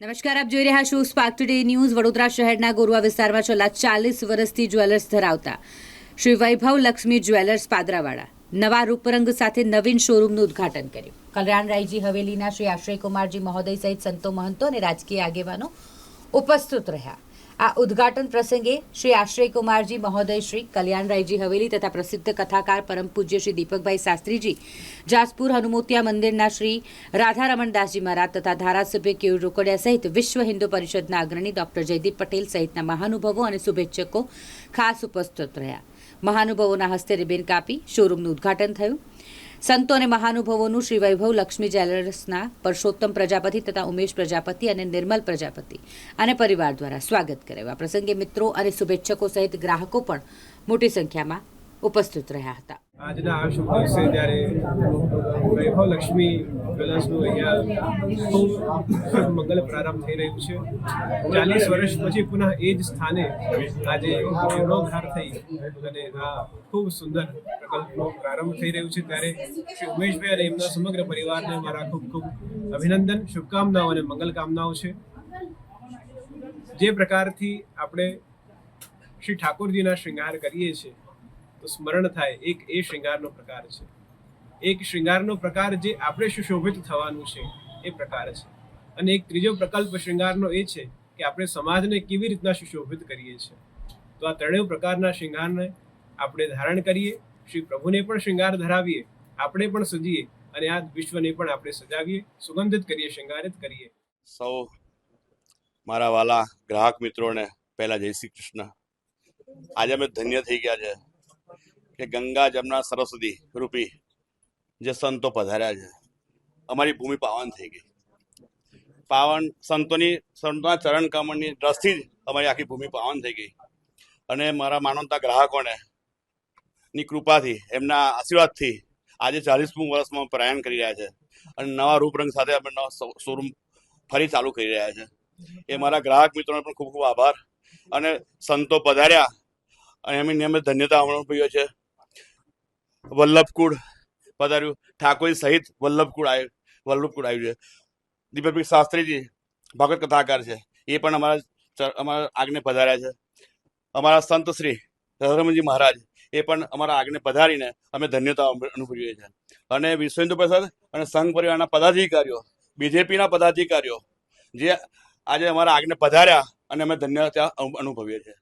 નમસ્કાર, આપ જોઈ રહ્યા છો સ્પાર્ક ટુડે ન્યૂઝ વડોદરા શહેરના ગોરવા વિસ્તારમાં છેલ્લા ચાલીસ વર્ષથી જ્વેલર્સ ધરાવતા શ્રી વૈભવ લક્ષ્મી જ્વેલર્સ પાદરાવાળા નવા રૂપરંગ સાથે નવીન શોરૂમનું ઉદ્ઘાટન કર્યું. કલ્યાણરાયજી હવેલીના શ્રી આશ્રયકુમારજી મહોદય સહિત સંતો મહંતો અને રાજકીય આગેવાનો ઉપસ્થિત રહ્યા. આ ઉદ્ઘાટન પ્રસંગે શ્રી આશ્રય કુમારજી, મહોદય શ્રી કલ્યાણરાયજી હવેલી તથા પ્રસિદ્ધ કથાકાર પરમ પૂજ્ય શ્રી દીપકભાઈ શાસ્ત્રીજી, જાસપુર હનુમોતિયા મંદિરના શ્રી રાધારમણદાસજી મહારાજ તથા ધારાસભ્ય કેયુર રોકડિયા સહિત વિશ્વ હિન્દુ પરિષદના અગ્રણી ડોક્ટર જયદીપ પટેલ સહિતના મહાનુભાવો અને શુભેચ્છકો ખાસ ઉપસ્થિત રહ્યા. મહાનુભાવોના હસ્તે રિબેન કાપી શોરૂમનું ઉદ્ઘાટન થયું. સંતો અને મહાનુભાવોનું શ્રી વૈભવ લક્ષ્મી જ્વેલર્સના પરસોત્તમ પ્રજાપતિ તથા ઉમેશ પ્રજાપતિ અને નિર્મલ પ્રજાપતિ અને પરિવાર દ્વારા સ્વાગત કરાયું. આ પ્રસંગે મિત્રો અને શુભેચ્છકો સહિત ગ્રાહકો પણ મોટી સંખ્યામાં ઉપસ્થિત રહ્યા હતા. આજના આ શુભ દિવસે જ્યારે વૈભવ લક્ષ્મી જ્વેલર્સનું અહીંયા ખૂબ મંગલ પ્રારંભ થઈ રહ્યું છે. ચાલીસ વર્ષ પછી પુનઃ એ જ સ્થાને આજે જીર્ણોદ્ધાર થઈ અને આ ખૂબ સુંદર પ્રકલ્પનો પ્રારંભ થઈ રહ્યું છે. ત્યારે શ્રી ઉમેશભાઈ અને એમના સમગ્ર પરિવારને મારા ખૂબ ખૂબ અભિનંદન, શુભકામનાઓ અને મંગલ કામનાઓ છે. જે પ્રકારથી આપણે શ્રી ઠાકોરજીના શૃંગાર કરીએ છીએ તો સ્મરણ થાય, એક એ શૃંગારનો પ્રકાર છે. એક શૃંગારનો પ્રકાર જે આપણે સુશોભિત થવાનું છે, એ પ્રકાર છે. અને એક ત્રીજો પ્રકલ્પ શૃંગારનો એ છે કે આપણે સમાજને કેવી રીતના સુશોભિત કરીએ છીએ. તો આ ત્રણેય પ્રકારના શૃંગારને આપણે ધારણ કરીએ, શ્રી પ્રભુને પણ શૃંગાર ધરાવીએ, આપણે પણ સજીએ અને આ વિશ્વને પણ આપણે સજાવીએ, સુગંધિત કરીએ, શૃંગારિત કરીએ. સૌ મારા વાલા ગ્રાહક મિત્રોને પહેલા જય શ્રી કૃષ્ણ. આજે અમે ધન્ય થઈ ગયા છે. કે ગંગા જમના સરસ્વતી રૂપી જે સંતો પધાર્યા છે, અમારી ભૂમિ પાવન થઈ ગઈ. પાવન સંતોની, સંતોના ચરણ કમળની દ્રષ્ટિ જ અમારી આખી ભૂમિ પાવન થઈ ગઈ. અને મારા માનવતા ગ્રાહકોને ની કૃપાથી, એમના આશીર્વાદથી આજે ચાલીસમું વર્ષમાં પ્રયાણ કરી રહ્યા છે. અને નવા રૂપરંગ સાથે અમે નવા શોરૂમ ફરી ચાલુ કરી રહ્યા છે. એ મારા ગ્રાહક મિત્રોનો પણ ખૂબ ખૂબ આભાર. અને સંતો પધાર્યા. અને એમની અમે ધન્યતા અનુભવીએ છે. વલ્લભકુળ પધાર્યું. ઠાકોરી સહિત વલ્લભકુળ આવ્યું વલ્લભકુળ આવ્યું છે. દીપકભાઈ શાસ્ત્રીજી ભગત કથાકાર છે. એ પણ અમારા અમારા આગને પધાર્યા છે. અમારા સંત શ્રી ધર્મજી મહારાજ, એ પણ અમારા આગને પધારીને અમે ધન્યતા અનુભવીએ છીએ. અને વિશ્વ પ્રસાદ અને સંઘ પરિવારના પદાધિકારીઓ, બીજેપીના પદાધિકારીઓ, જે આજે અમારા આગને પધાર્યા અને અમે ધન્યતા અનુભવીએ છીએ.